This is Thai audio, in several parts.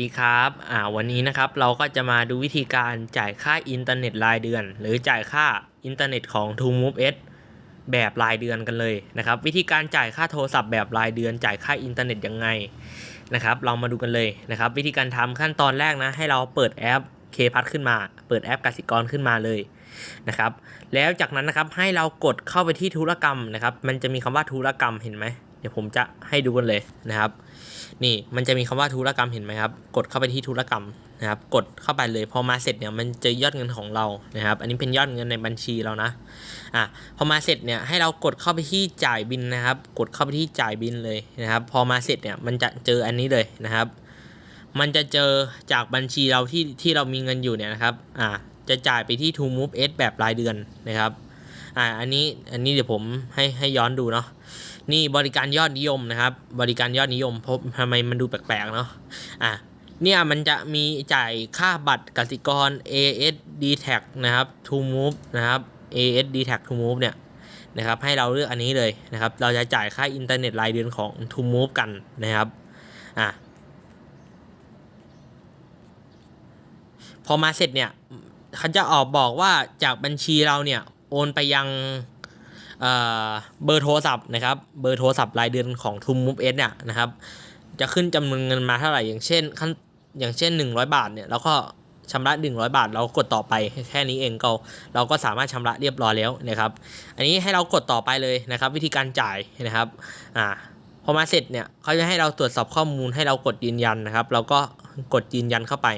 ดีครับ อ่า วันนี้นะครับ เราก็จะมาดูวิธีการจ่ายค่าอินเทอร์เน็ตรายเดือน หรือจ่ายค่าอินเทอร์เน็ตของ t o m o v e S แบบรายเดือนกันเลยนะครับ วิธีการจ่ายค่าโทรศัพท์แบบรายเดือน จ่ายค่าอินเทอร์เน็ตยังไงนะครับ เรามาดูกันเลยนะครับ วิธีการทำขั้นตอนแรกนะ ให้เราเปิดแอป k พัทขึ้นมา เปิดแอปกสิกรขึ้นมาเลยนะครับ แล้วจากนั้นนะครับ ให้เรากดเข้าไปที่ธุรกรรมนะครับ มันจะมีคำว่าธุรกรรมเห็นไหม เดี๋ยวผมจะให้ดูกันเลยนะครับ นี่มันจะมีคำว่าธุรกรรมเห็นไหมครับ กดเข้าไปที่ธุรกรรมนะครับ กดเข้าไปเลยพอมาเสร็จเนี่ยมันจะยอดเงินของเรานะครับ อันนี้เป็นยอดเงินในบัญชีเรานะอะพอมาเสร็จเนี่ยให้เรากดเข้าไปที่จ่ายบินนะครับ กดเข้าไปที่จ่ายบินเลยนะครับ พอมาเสร็จเนี่ยมันจะเจออันนี้เลยนะครับ มันจะเจอจากบัญชีเราที่ที่เรามีเงินอยู่เนี่ยนะครับอ่าจะจ่ายไปที่ To Move S แบบรายเดือนนะครับ อ่าอันนี้อันนี้เดี๋ยวผมให้ให้ย้อนดูเนาะนี่บริการยอดนิยมนะครับ บริการยอดนิยมเพราะทำไมมันดูแปลกๆเนาะอะเนี่ยมันจะมีจ่ายค่าบัตรกสิกร AS d t a c นะครับ To Move นะครับ AS d t a c To Move เนี่ยนะครับให้เราเลือกอันนี้เลยนะครับ เราจะจ่ายค่าอินเทอร์เน็ตรายเดือนของ To Move กันนะครับอะพอมาเสร็จเนี่ยเขาจะออกบอกว่าจากบัญชีเราเนี่ย โอนไปยังเบอร์โทรศัพท์นะครับ เบอร์โทรศัพท์รายเดือนของ t o m o v e S เนี่ยนะครับ จะขึ้นจำนวนเงินมาเท่าไหร่ อย่างเช่นขั้นอย่างเช่น 100 บาทเนี่ยแล้วก็ชำระ 100 บาท เรากดต่อไปแค่นี้เองก็เราก็สามารถชำระเรียบร้อยแล้วนะครับ อันนี้ให้เรากดต่อไปเลยนะครับ วิธีการจ่ายนะครับอ่าพอมาเสร็จเนี่ยเขาจะให้เราตรวจสอบข้อมูลให้เรากดยืนยันนะครับ เราก็ กดยืนยันเข้าไป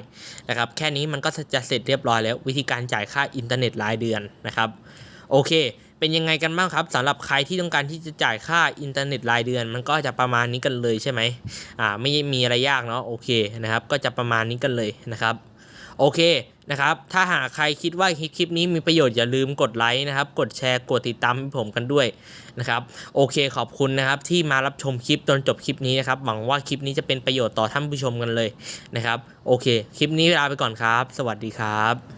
นะครับ แค่นี้มันก็จะเสร็จเรียบร้อยแล้ว วิธีการจ่ายค่าอินเทอร์เน็ตรายเดือนนะครับ โอเค เป็นยังไงกันบ้างครับสำหรับใครที่ต้องการที่จะจ่ายค่าอินเทอร์เน็ตรายเดือน มันก็จะประมาณนี้กันเลยใช่ไหมอ่าไม่มีอะไรยากเนาะโอเคนะครับ ก็จะประมาณนี้กันเลยนะครับ โอเคนะครับ ถ้าหากใครคิดว่าคลิปนี้มีประโยชน์อย่าลืมกดไลค์นะครับ กดแชร์ กดติดตามให้ผมกันด้วยนะครับ โอเคขอบคุณนะครับที่มารับชมคลิปจนจบคลิปนี้นะครับ หวังว่าคลิปนี้จะเป็นประโยชน์ต่อท่านผู้ชมกันเลยนะครับ โอเค คลิปนี้ลาไปก่อนครับ สวัสดีครับ